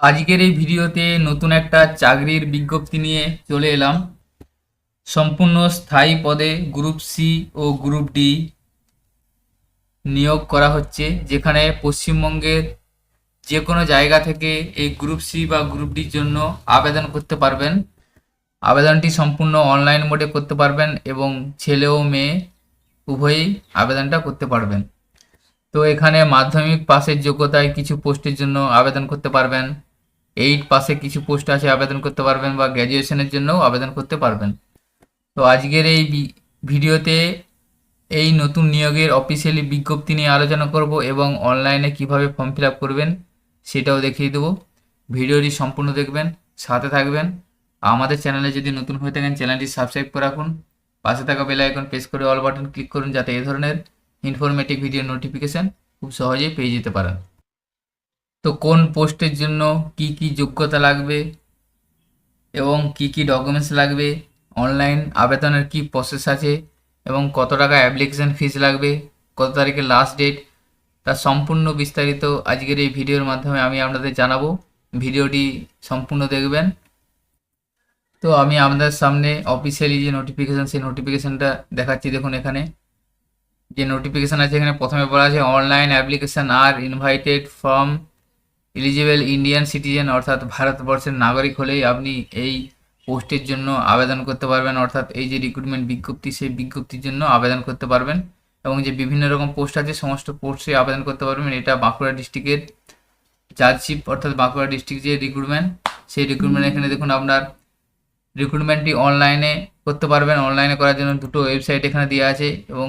আজকের এই ভিডিওতে নতুন একটা চাকরির বিজ্ঞপ্তি নিয়ে চলে এলাম। সম্পূর্ণ স্থায়ী পদে গ্রুপ সি ও গ্রুপ ডি নিয়োগ করা হচ্ছে, যেখানে পশ্চিমবঙ্গের যে কোনো জায়গা থেকে এই গ্রুপ সি বা গ্রুপ ডির জন্য আবেদন করতে পারবেন। আবেদনটি সম্পূর্ণ অনলাইন মোডে করতে পারবেন এবং ছেলে ও মেয়ে উভয়ই আবেদনটা করতে পারবেন। তো এখানে মাধ্যমিক পাসের যোগ্যতায় কিছু পোস্টের জন্য আবেদন করতে পারবেন। এইট পাশে কিছু পোস্ট আছে, আবেদন করতে পারবেন বা গ্র্যাজুয়েশনের জন্যও আবেদন করতে পারবেন। তো আজকের এই ভিডিওতে এই নতুন নিয়োগের অফিসিয়ালি বিজ্ঞপ্তি নিয়ে আলোচনা করব এবং অনলাইনে কীভাবে ফর্ম ফিল করবেন, সেটাও দেখিয়ে দেবো। ভিডিওটি সম্পূর্ণ দেখবেন, সাথে থাকবেন। আমাদের চ্যানেলে যদি নতুন হয়ে থাকেন চ্যানেলটি সাবস্ক্রাইব করে রাখুন। পাশে থাকা বেল আইকন প্রেস করে অল বাটন ক্লিক করুন, যাতে এই ধরনের ইনফরমেটিভ ভিডিও নোটিফিকেশন খুব সহজেই পেয়ে যেতে পারেন। তো কোন পোস্টের জন্য কি কি যোগ্যতা লাগবে এবং কি কি ডকুমেন্টস লাগবে? অনলাইন আবেদনের কি প্রসেস আছে? এবং কত টাকা অ্যাপ্লিকেশন ফিস লাগবে? কত তারিখে লাস্ট ডেট তার সম্পূর্ণ বিস্তারিত আজকের এই ভিডিওর মাধ্যমে আমি আপনাদের জানাব। ভিডিওটি সম্পূর্ণ দেখবেন। তো আমি আপনাদের সামনে অফিসিয়ালি যে নোটিফিকেশান সেই নোটিফিকেশানটা দেখাচ্ছি দেখুন এখানে। যে নোটিফিকেশান আছে এখানে প্রথমে বলা আছে online application R invited from eligible Indian citizen অর্থাৎ ভারতবর্ষের নাগরিক হলেই আপনি এই পোস্টের জন্য আবেদন করতে পারবেন। অর্থাৎ এই যে রিক্রুটমেন্ট বিজ্ঞপ্তি, সেই বিজ্ঞপ্তির জন্য আবেদন করতে পারবেন এবং যে বিভিন্ন রকম পোস্ট আছে, সমস্ত পোস্টে আবেদন করতে পারবেন। এটা বাঁকুড়া ডিস্ট্রিক্টের চার্জশিপ অর্থাৎ বাঁকুড়া ডিস্ট্রিক্ট যে রিক্রুটমেন্ট সেই রিক্রুটমেন্ট এখানে দেখুন আপনার রিক্রুটমেন্টটি অনলাইনে করতে পারবেন। অনলাইনে করার জন্য দুটো ওয়েবসাইট এখানে দেওয়া আছে এবং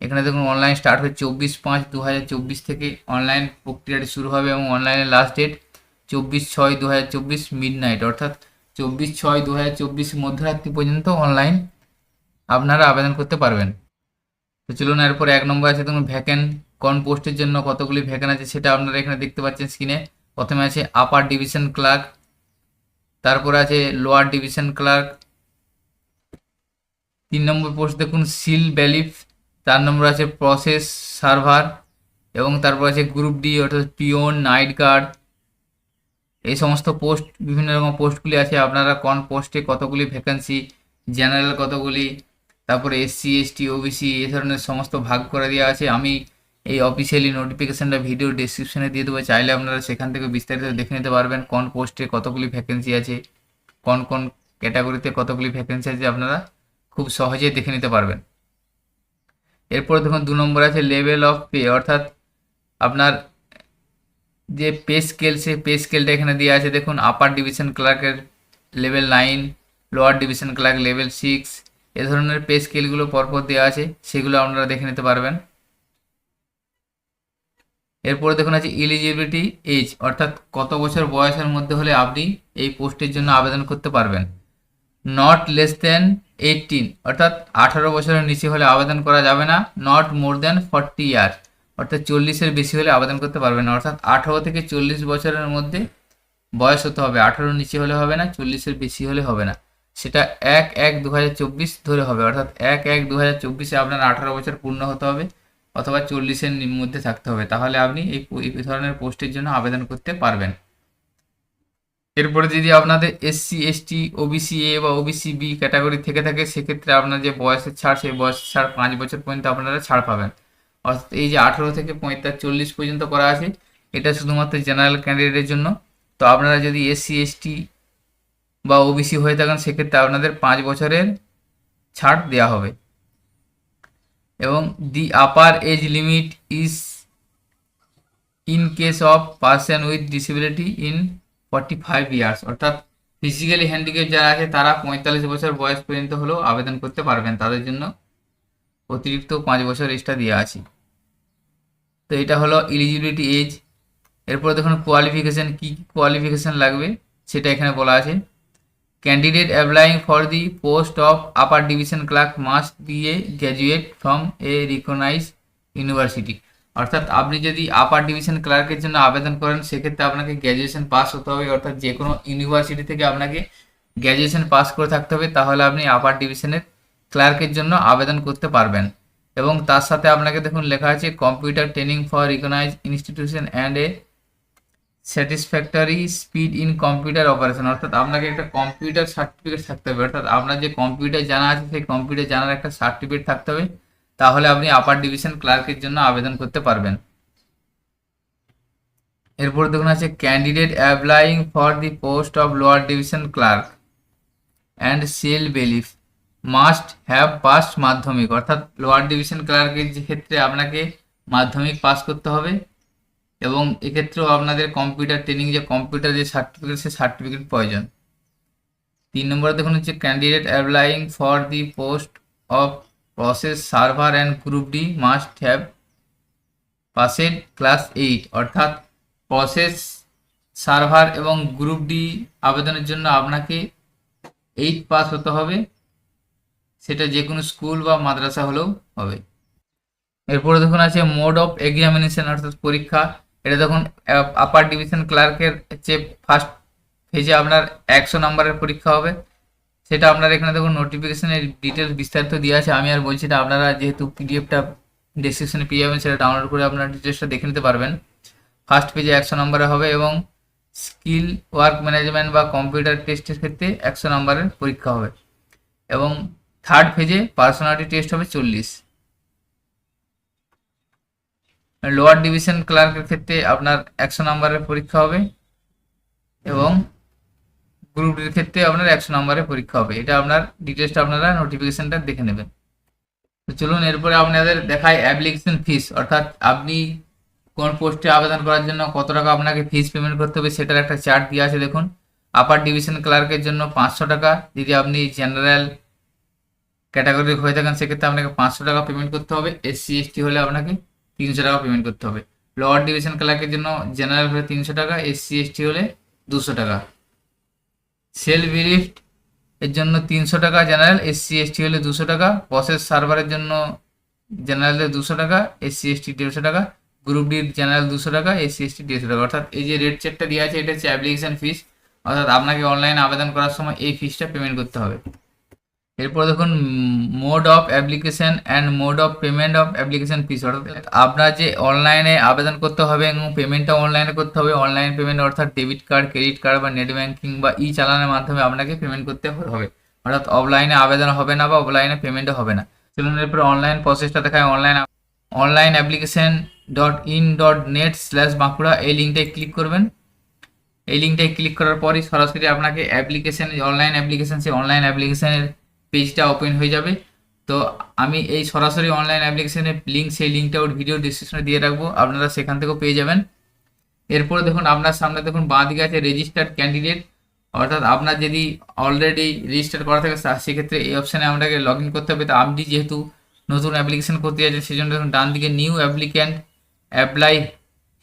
এখানে দেখুন অনলাইন স্টার্ট হচ্ছে চব্বিশ পাঁচ দু থেকে অনলাইন প্রক্রিয়াটি শুরু হবে এবং অনলাইনের লাস্ট ডেট চব্বিশ ছয় দু হাজার চব্বিশ মিড নাইট অর্থাৎ চব্বিশ ছয় দু হাজার চব্বিশ মধ্যরাত্রি পর্যন্ত অনলাইন আপনারা আবেদন করতে পারবেন। তো চলুন, এরপরে এক নম্বর আছে দেখুন ভ্যাকেন্ট কোন পোস্টের জন্য কতগুলি ভ্যাকেন্ট আছে সেটা আপনারা এখানে দেখতে পাচ্ছেন স্ক্রিনে প্রথমে আছে আপার ডিভিশন ক্লার্ক তারপর আছে লোয়ার ডিভিশন ক্লার্ক তিন নম্বর পোস্ট দেখুন সিল ব্যালিফ চার নম্বর আছে প্রসেস সার্ভার এবং তারপর আছে গ্রুপ ডি অর্থাৎ পিওন নাইট গার্ড এই সমস্ত পোস্ট বিভিন্ন রকম পোস্টগুলি আছে। আপনারা কোন পোস্টে কতগুলি ভ্যাকেন্সি জেনারেল কতগুলি, তারপরে এসসি এসটি ওবিসি এ ধরনের সমস্ত ভাগ করে দেওয়া আছে। আমি এই অফিসিয়ালি নোটিফিকেশানটা ভিডিও ডেসক্রিপশনে দিয়ে দেবো। চাইলে আপনারা সেখান থেকে বিস্তারিত দেখে নিতে পারবেন কোন পোস্টে কতগুলি ভ্যাকেন্সি আছে, কোন কোন ক্যাটাগরিতে কতগুলি ভ্যাকেন্সি আছে। আপনারা খুব সহজেই দেখে নিতে পারবেন। এরপর দেখুন দু নম্বর আছে লেভেল অফ পে অর্থাৎ আপনার যে পে স্কেল সে পে স্কেলটা এখানে দেওয়া আছে। দেখুন upper division ক্লার্কের level nine lower division clerk level six এ ধরনের পে স্কেলগুলো পরপর দেওয়া আছে, সেগুলো আপনারা দেখে নিতে পারবেন। এরপরে দেখুন আছে ইলিজিবিলিটি এজ অর্থাৎ কত বছর বয়সের মধ্যে হলে আপনি এই পোস্টের জন্য আবেদন করতে পারবেন। নট লেস দেন এইটিন অর্থাৎ আঠারো বছরের নিচে হলে আবেদন করা যাবে না নট মোর দেন ফর্টি ইয়ার অর্থাৎ চল্লিশের বেশি হলে আবেদন করতে পারবে না, অর্থাৎ আঠারো থেকে চল্লিশ বছরের মধ্যে বয়স হতে হবে, আঠারোর নিচে হলে হবে না, চল্লিশের বেশি হলে হবে না, সেটা এক এক দু ধরে হবে, অর্থাৎ এক এক দু হাজার চব্বিশে আপনার আঠারো বছর পূর্ণ হতে হবে, অথবা চল্লিশের মধ্যে থাকতে হবে, তাহলে আপনি এই ধরনের পোস্টের জন্য আবেদন করতে পারবেন। এরপরে যদি আপনাদের এসসি এসটি ওবিসি এ বা ওবিসি বি ক্যাটাগরি থেকে থাকে, সেক্ষেত্রে আপনার যে বয়সের ছাড়, সেই বয়সের ছাড় পাঁচ বছর পর্যন্ত আপনারা ছাড় পাবেন। অর্থাৎ এই যে আঠেরো থেকে পঁয়তাল্লিশ, চল্লিশ পর্যন্ত করা আছে, এটা শুধুমাত্র জেনারেল ক্যান্ডিডেটের জন্য। তো আপনারা যদি এসসি এসটি বা ওবিসি হয়ে থাকেন, সেক্ষেত্রে আপনাদের পাঁচ বছরের ছাড় দেওয়া হবে। এবং the upper age limit is in case of person with disability in forty five years অর্থাৎ ফিজিক্যালি হ্যান্ডিক্যাপ যারা আছে, তারা পঁয়তাল্লিশ বছর বয়স পর্যন্ত হলেও আবেদন করতে পারবেন। তাদের জন্য অতিরিক্ত পাঁচ বছর এক্সট্রা দেওয়া আছে। তো এটা হলো ইলিজিবিলিটি এজ এরপর দেখুন কোয়ালিফিকেশান কী কোয়ালিফিকেশান লাগবে, সেটা এখানে বলা আছে। Candidate applying for the post of upper division clerk must a graduate from a recognise university অর্থাৎ আপনি যদি আপার ডিভিশন ক্লার্কের জন্য আবেদন করেন, সেক্ষেত্রে আপনাকে গ্র্যাজুয়েশন পাস হতে হবে, অর্থাৎ যে কোনো ইউনিভার্সিটি থেকে আপনাকে গ্র্যাজুয়েশন পাস করে থাকতে হবে, তাহলে আপনি আপার ডিভিশনের ক্লার্কের জন্য আবেদন করতে পারবেন। এবং তার সাথে আপনাকে দেখুন লেখা আছে computer training for recognise institution and a satisfactory speed in computer operation অর্থাৎ আপনাকে একটা কম্পিউটার সার্টিফিকেট থাকতে হবে, অর্থাৎ আপনার যে কম্পিউটার জানা আছে, সেই কম্পিউটার জানার একটা সার্টিফিকেট থাকতে হবে। তাহলে আপনি আপার ডিভিশন ক্লার্কের জন্য আবেদন করতে পারবেন। এরপর দেখুন আছে candidate applying for the post of lower division clerk and cell bailiff must have pass Madhyamik, অর্থাৎ লোয়ার ডিভিশন ক্লার্কের ক্ষেত্রে আপনাকে মাধ্যমিক পাস করতে হবে এবং এক্ষেত্রেও আপনাদের কম্পিউটার ট্রেনিং যে কম্পিউটার যে সার্টিফিকেট সে সার্টিফিকেট প্রয়োজন। তিন নম্বরে দেখুন হচ্ছে candidate applying for the post of process server and group D must have passed class eight অর্থাৎ প্রসেস সার্ভার এবং গ্রুপ ডি আবেদনের জন্য আপনাকে এইট পাস হতে হবে। সেটা যে কোনো স্কুল বা মাদ্রাসা হলেও হবে। এরপরে দেখুন আছে মোড অফ এক্সামিনেশন অর্থাৎ পরীক্ষা। এটা দেখুন আপার ডিভিশন ক্লার্কের যে ফার্স্ট ফেজে আপনার একশো নম্বরের পরীক্ষা হবে। সেটা আপনার এখানে দেখুন নোটিফিকেশনের ডিটেলস বিস্তারিত দেওয়া আছে। আমি আর বলছি না, আপনারা যেহেতু পিডিএফটা ডেসক্রিপশনে পেয়ে যাবেন, সেটা ডাউনলোড করে আপনার ডিটেলসটা দেখে নিতে পারবেন। ফার্স্ট পেজে একশো নম্বরে হবে এবং স্কিল ওয়ার্ক ম্যানেজমেন্ট বা কম্পিউটার টেস্টের ক্ষেত্রে একশো নম্বরের পরীক্ষা হবে। এবং থার্ড ফেজে পার্সোনালিটি টেস্ট হবে চল্লিশ। লোয়ার ডিভিশন ক্লার্কের ক্ষেত্রে আপনার একশো নম্বরের পরীক্ষা হবে। এবং গ্রুপ ডির ক্ষেত্রে আপনার একশো নম্বরের পরীক্ষা হবে। এটা আপনার ডিটেলসটা আপনারা নোটিফিকেশনটা দেখে নেবেন। তো চলুন, এরপরে আপনাদের দেখায় অ্যাপ্লিকেশন ফিস অর্থাৎ আপনি কোন পোস্টে আবেদন করার জন্য কত টাকা আপনাকে ফিস পেমেন্ট করতে হবে সেটার একটা চার্ট দেওয়া আছে, দেখুন। আপার ডিভিশন ক্লার্কের জন্য পাঁচশো টাকা। যদি আপনি জেনারেল ক্যাটাগরি হয়ে থাকেন, সেক্ষেত্রে আপনাকে পাঁচশো টাকা পেমেন্ট করতে হবে। এসসি এসটি হলে আপনাকে তিনশো টাকা পেমেন্ট করতে হবে। লোয়ার ডিভিশন ক্লার্কের জন্য জেনারেল হলে তিনশো টাকা এসসি এসটি হলে দুশো টাকা। সেল বিলিফট এর জন্য তিনশো টাকা, জেনারেল এসসি এসটি হলে দুশো টাকা প্রসেস সার্ভারের জন্য জেনারেলে দুশো টাকা এসসি এসটি দেড়শো টাকা, গ্রুপ ডির জেনারেল দুশো টাকা এসসি এসটি দেড়শো টাকা। অর্থাৎ এই যে রেট চেকটা দেওয়া আছে, এটা হচ্ছে অ্যাপ্লিকেশন ফিস অর্থাৎ আপনাকে অনলাইনে আবেদন করার সময় এই ফিসটা পেমেন্ট করতে হবে। এরপর দেখুন mode of application and mode of payment of application fees অর্থাৎ আপনার যে অনলাইনে আবেদন করতে হবে এবং পেমেন্টটা অনলাইনে করতে হবে অনলাইন পেমেন্ট অর্থাৎ ডেবিট কার্ড ক্রেডিট কার্ড বা নেট ব্যাঙ্কিং বা ই চালানোর মাধ্যমে আপনাকে পেমেন্ট করতে হবে। অর্থাৎ অফলাইনে আবেদন হবে না বা অফলাইনে পেমেন্টও হবে না। চলুন এরপর অনলাইন প্রসেসটা দেখায় online online application dot in dot net slash Bankura, এই লিঙ্কটায় ক্লিক করবেন। এই লিঙ্কটায় ক্লিক করার পরই সরাসরি আপনাকে অ্যাপ্লিকেশন অনলাইন অ্যাপ্লিকেশন সেই অনলাইন অ্যাপ্লিকেশনের পেজটা ওপেন হয়ে যাবে। তো আমি এই সরাসরি অনলাইন অ্যাপ্লিকেশনের লিঙ্ক সেই লিঙ্কটা ওর ভিডিও ডিসক্রিপশনে দিয়ে রাখব। আপনারা সেখান থেকেও পেয়ে যাবেন। এরপরে দেখুন, আপনার সামনে দেখুন বাঁ দিকে আছে রেজিস্টার্ড ক্যান্ডিডেট অর্থাৎ আপনার যদি অলরেডি রেজিস্টার করা থাকে সেক্ষেত্রে এই অপশানে আপনাকে লগ ইন করতে হবে। তো আপনি যেহেতু নতুন অ্যাপ্লিকেশন করতে যাচ্ছেন সেই জন্য দেখুন ডান দিকে নিউ অ্যাপ্লিক্যান্ট অ্যাপ্লাই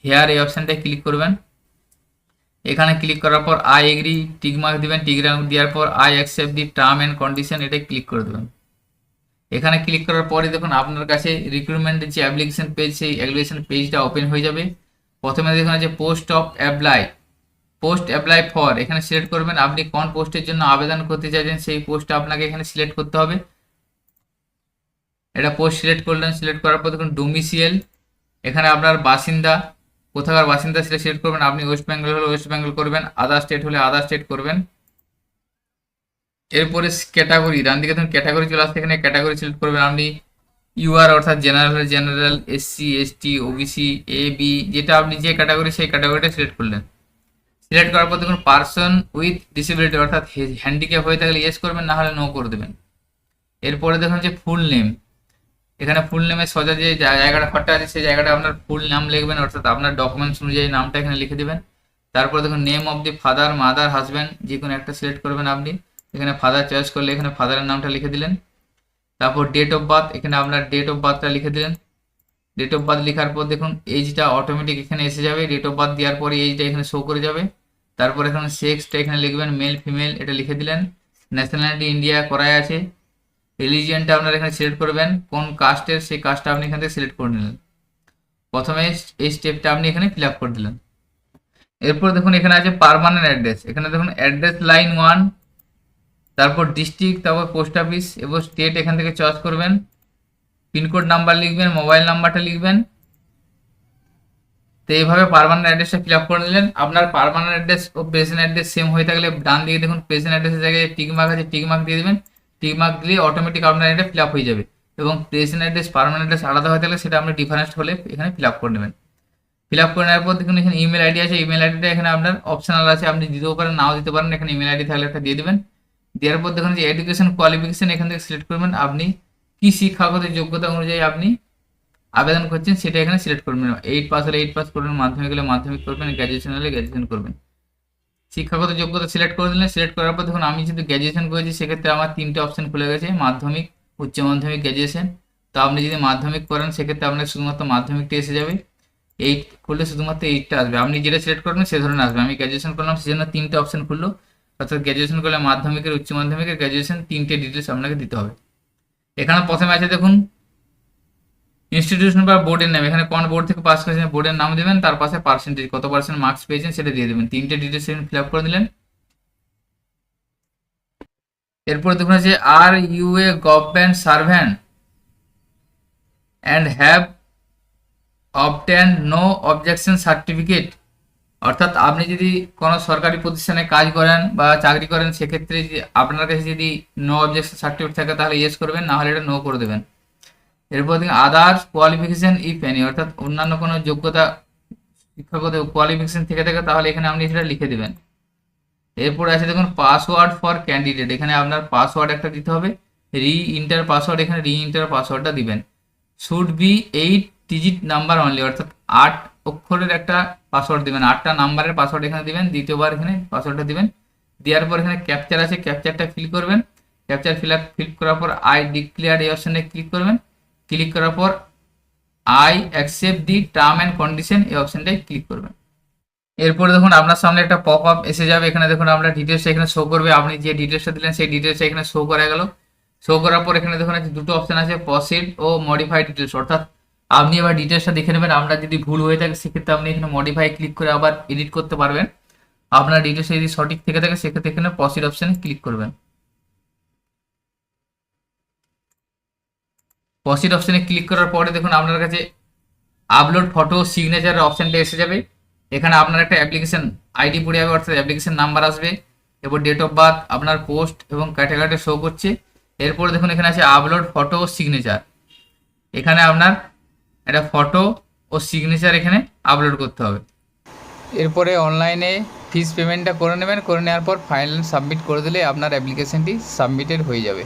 হেয়ার এই অপশানটায় ক্লিক করবেন। এখানে ক্লিক করার পর আই এগ্রি টিক মার্ক দিবেন টিক দেওয়ার পর I accept the term and condition এটাই ক্লিক করে দেবেন। এখানে ক্লিক করার পরে দেখুন আপনার কাছে রিক্রুটমেন্টের যে অ্যাপ্লিকেশন পেজ সেই অ্যাপ্লিকেশন পেজটা ওপেন হয়ে যাবে। প্রথমে দেখুন আছে post of apply post apply for এখানে সিলেক্ট করবেন। আপনি কোন পোস্টের জন্য আবেদন করতে চাইছেন, সেই পোস্টটা আপনাকে এখানে সিলেক্ট করতে হবে। এটা পোস্ট সিলেক্ট করলেন সিলেক্ট করার পর দেখুন ডোমিসিয়েল এখানে আপনার বাসিন্দা। কোথাকার বাসিন্দা সেটা সিলেক্ট করবেন। আপনি ওয়েস্ট বেঙ্গল হলে ওয়েস্ট বেঙ্গল করবেন আদার স্টেট হলে আদার স্টেট করবেন। এরপরে ক্যাটাগরি ডান দিকে ধরুন ক্যাটাগরি চলে আসছে। এখানে ক্যাটাগরি সিলেক্ট করবেন আপনি। ইউআর অর্থাৎ general general SC ST OBC A B যেটা আপনি যে ক্যাটাগরি সেই ক্যাটাগরিটা সিলেক্ট করলেন। সিলেক্ট করার পর দেখুন পার্সন উইথ ডিসেবিলিটি অর্থাৎ হ্যান্ডিক্যাপ হয়ে থাকলে ইয়েস করবেন, না হলে নো করে দেবেন। এরপরে দেখুন যে ফুল নেম এখানে ফুল নেমের সোজা যে জায়গাটা, ঘরটা আছে, সেই জায়গাটা আপনার ফুল নাম লিখবেন, অর্থাৎ আপনার ডকুমেন্টস অনুযায়ী নামটা এখানে লিখে দেবেন। তারপর দেখুন name of the father mother husband যে কোনো একটা সিলেক্ট করবেন আপনি। এখানে ফাদার চয়েস করলে এখানে ফাদারের নামটা লিখে দিলেন। তারপর ডেট অফ বার্থ এখানে আপনার ডেট অফ বার্থটা লিখে দিলেন। ডেট অফ বার্থ লেখার পর দেখুন এইজটা অটোমেটিক এখানে এসে যাবে। ডেট অফ বার্থ দেওয়ার পরে এইজটা এখানে শো করে যাবে। তারপর এখানে সেক্সটা এখানে লিখবেন মেল ফিমেল এটা লিখে দিলেন। ন্যাশনালিটি ইন্ডিয়া করাই আছে। রিলিজিয়ানটা আপনারা এখানে সিলেক্ট করবেন, কোন কাস্টের সেই কাস্টটা আপনি এখান থেকে সিলেক্ট করে নিলেন। প্রথমে এই স্টেপটা আপনি এখানে ফিল করে দিলেন। এরপর দেখুন এখানে আছে পারমানেন্ট অ্যাড্রেস এখানে দেখুন অ্যাড্রেস লাইন ওয়ান তারপর ডিস্ট্রিক্ট তারপর পোস্ট অফিস এবং স্টেট এখান থেকে চয়েস করবেন। পিনকোড নাম্বার লিখবেন মোবাইল নাম্বারটা লিখবেন। তো এইভাবে পারমানেন্ট অ্যাড্রেসটা ফিল করে নিলেন। আপনার পারমানেন্ট অ্যাড্রেস ও প্রেজেন্ট অ্যাড্রেস সেম হয়ে থাকলে ডান দিকে দেখুন প্রেজেন্ট অ্যাড্রেসের জায়গায় টিকমার্ক আছে টিকমার্ক দিয়ে দেবেন। টিক মার্ক দিলে অটোমেটিক আপনার এটা ফিল আপ হয়ে যাবে। এবং প্রেজেন্ট অ্যাড্রেস পারমানেন্ট অ্যাড্রেস আলাদা হয়ে থাকলে সেটা আপনি ডিফারেন্স হলে এখানে ফিল আপ করে নেবেন। ফিল আপ করে নেওয়ার পর দেখুন এখানে ইমেল আইডি আছে। ইমেল আইডিটা এখানে আপনার অপশনাল আছে। আপনি দিতেও পারেন, নাও দিতে পারেন। এখানে ইমেল আইডি থাকলে একটা দিয়ে দেবেন। দেওয়ার পর দেখুন যে এডুকেশন কোয়ালিফিকেশন এখান থেকে সিলেক্ট করবেন। আপনি কি শিক্ষাগত যোগ্যতা অনুযায়ী আপনি আবেদন করছেন সেটা এখানে সিলেক্ট করবেন। এইট পাস হলে এইট পাস করবেন, মাধ্যমিক হলে মাধ্যমিক করবেন গ্র্যাজুয়েশন হলে গ্র্যাজুয়েশন করবেন। শিক্ষাগত যোগ্যতা সিলেক্ট করে দিলেন। সিলেক্ট করার পর দেখুন, আমি যদি গ্র্যাজুয়েশন করেছি, সেক্ষেত্রে আমার তিনটে অপশন খুলে গেছে, মাধ্যমিক, উচ্চ মাধ্যমিক গ্র্যাজুয়েশন তো আপনি যদি মাধ্যমিক করেন, সেক্ষেত্রে আপনার শুধুমাত্র মাধ্যমিকটা এসে যাবে। এইট খুললে শুধুমাত্র এইটটা আসবে। আপনি যেটা সিলেক্ট করবেন, সে ধরনের আসবে। আমি গ্র্যাজুয়েশন করলাম সেজন্য তিনটে অপশন খুললো। অর্থাৎ গ্র্যাজুয়েশন করলে মাধ্যমিকের, উচ্চ মাধ্যমিকের গ্র্যাজুয়েশন তিনটে ডিটেলস আপনাকে দিতে হবে। এখানে প্রথমে আছে দেখুন ইনস্টিটিউশন বা বোর্ডের নাম এখানে কোন বোর্ড থেকে পাস করেছেন বোর্ডের নাম দেবেন, তার পাশে পার্সেন্টেজ কত পার্সেন্ট মার্কস পেয়েছেন সেটা দিয়ে দেবেন। তিনটে ডিটেলস ফিল আপ করে দিলেন। এরপর দেখুন আছে are you a government servant and have obtain no objection certificate অর্থাৎ আপনি যদি কোনো সরকারি প্রতিষ্ঠানে কাজ করেন বা চাকরি করেন, সেক্ষেত্রে আপনার কাছে যদি নো অবজেকশন সার্টিফিকেট থাকে, তাহলে ইয়েস করবেন, না হলে এটা নো করে দেবেন। এরপর দেখুন আদার্স কোয়ালিফিকেশন ইফ এনি অর্থাৎ অন্যান্য কোনো যোগ্যতা শিক্ষাগত কোয়ালিফিকেশন থেকে থাকে, তাহলে এখানে আপনি সেটা লিখে দেবেন। এরপর আছে দেখুন পাসওয়ার্ড ফর ক্যান্ডিডেট এখানে আপনার পাসওয়ার্ড একটা দিতে হবে রি ইন্টার পাসওয়ার্ড এখানে রি ইন্টার পাসওয়ার্ডটা দিবেন। Should be eight digit number only অর্থাৎ আট অক্ষরের একটা পাসওয়ার্ড দিবেন, আটটা নাম্বারের পাসওয়ার্ড এখানে দিবেন, দ্বিতীয়বার এখানে পাসওয়ার্ডটা দিবেন। দেওয়ার পর এখানে ক্যাপচার আছে ক্যাপচারটা ফিল করবেন। ক্যাপচার ফিল ফিল করার পর আই ডিক্লেয়ার এই অপশানে ক্লিক করবেন। ক্লিক করার পর I accept the term and condition এই অপশানটায় ক্লিক করবেন। এরপরে দেখুন আপনার সামনে একটা পপ আপ এসে যাবে। এখানে দেখুন আমরা ডিটেলস এখানে শো করবে। আপনি যে ডিটেলসটা দিলেন সেই ডিটেলস এখানে শো করা গেল। শো করার পর এখানে দেখুন আছে দুটো অপশান আছে প্রসিড ও মডিফাই ডিটেলস অর্থাৎ আপনি এবার ডিটেলসটা দেখে নেবেন। আমরা যদি ভুল হয়ে থাকে, সেক্ষেত্রে আপনি এখানে মডিফাই ক্লিক করে আবার এডিট করতে পারবেন। আপনার ডিটেলস যদি সঠিক থেকে থাকে, সেক্ষেত্রে এখানে প্রসিড অপশানে ক্লিক করবেন। প্রসিড অপশানে ক্লিক করার পরে দেখুন আপনার কাছে আপলোড ফটো সিগনেচার অপশানটা এসে যাবে। এখানে আপনার একটা অ্যাপ্লিকেশন আইডি পড়ে যাবে, অর্থাৎ অ্যাপ্লিকেশন নাম্বার আসবে এরপর ডেট অফ বার্থ আপনার পোস্ট এবং ক্যাটাগরিটা শো করছে। এরপর দেখুন এখানে আছে আপলোড ফটো সিগনেচার এখানে আপনার একটা ফটো ও সিগনেচার এখানে আপলোড করতে হবে। এরপরে অনলাইনে ফিস পেমেন্টটা করে নেবেন, করে নেওয়ার পর ফাইনাল সাবমিট করে দিলে আপনার অ্যাপ্লিকেশনটি সাবমিটেড হয়ে যাবে।